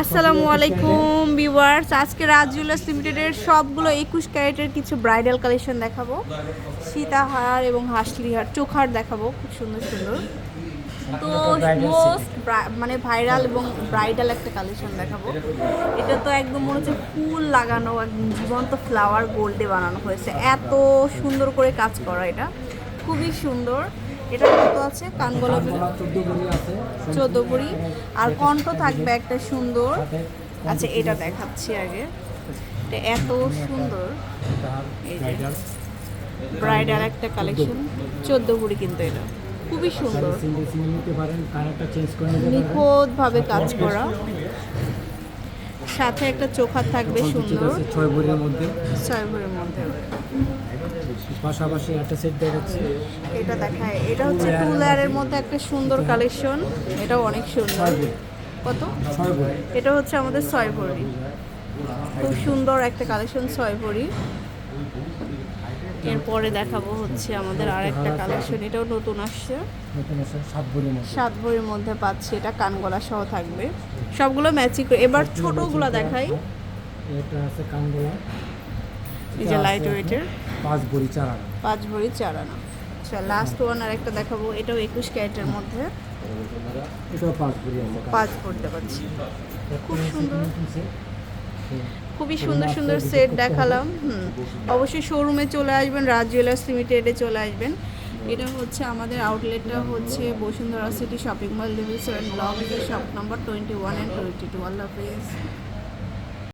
আসসালামু আলাইকুম, ভিউয়ার্স। আজকে রাজ জুয়েলার্স লিমিটেডের সবগুলো একুশ ক্যারেটের কিছু ব্রাইডাল কালেকশন দেখাবো। সীতাহার এবং হাসলিহার চোখার দেখাবো, খুব সুন্দর সুন্দর। তো মোস্ট মানে ভাইরাল এবং ব্রাইডাল একটা কালেকশন দেখাবো। এটা তো একদম মনে হচ্ছে ফুল লাগানো, একদম জীবন্ত ফ্লাওয়ার গোল্ডে বানানো হয়েছে। এত সুন্দর করে কাজ করা এটা। খুবই সুন্দর। এটা কত আছে? ভরি আছে চোদ্দ ভরি আর কণ্ঠ থাকবে একটা সুন্দর। আচ্ছা এটা দেখাচ্ছি আগে। এটা এত সুন্দর। ব্রাইডাল একটা কালেকশন। চোদ্দ ভরি কিন্তু এটা। খুবই সুন্দর। নিখুঁতভাবে কাজ করা। সাথে একটা চোখা থাকবে সুন্দর। ছয় ভরির মধ্যে। ছয় ভরির মধ্যে। পাশাপাশি একটা সেট দেখাচ্ছি এটা দেখায়। এটা হচ্ছে টু লেয়ারের মধ্যে একটা সুন্দর কালেকশন এটাও অনেক সুন্দর। কত? এটা হচ্ছে আমাদের ছয় ভরি। খুব সুন্দর একটা কালেকশন ছয় ভরি। এরপরে দেখাবো হচ্ছে আমাদের আর আরেকটা কালেকশন এটাও নতুন আসছে। সাত ভরির মধ্যে। সাত ভরির মধ্যে পাচ্ছি এটা কানগলা সহ থাকবে। সবগুলো ম্যাচিং এবার ছোটগুলো দেখাই। এটা আছে কানগোলা এই যে লাইট ওয়েটের পাঁচ ভরি চার আনা পাঁচ ভরি চার আনা আচ্ছা লাস্ট ওয়ান আর একটা দেখাবো এটাও একুশ ক্যারেটের মধ্যে। এটাও পাঁচ ভরি পাঁচ পড়তে পারছি খুব সুন্দর। খুবই সুন্দর সুন্দর সেট দেখালাম। অবশ্যই। শোরুমে চলে আসবেন, রাজ জুয়েলার্স লিমিটেডে চলে আসবেন। এটা হচ্ছে আমাদের আউটলেটটা হচ্ছে Bashundhara City shopping mall level seven block shop number twenty one and twenty two Allah Hafiz.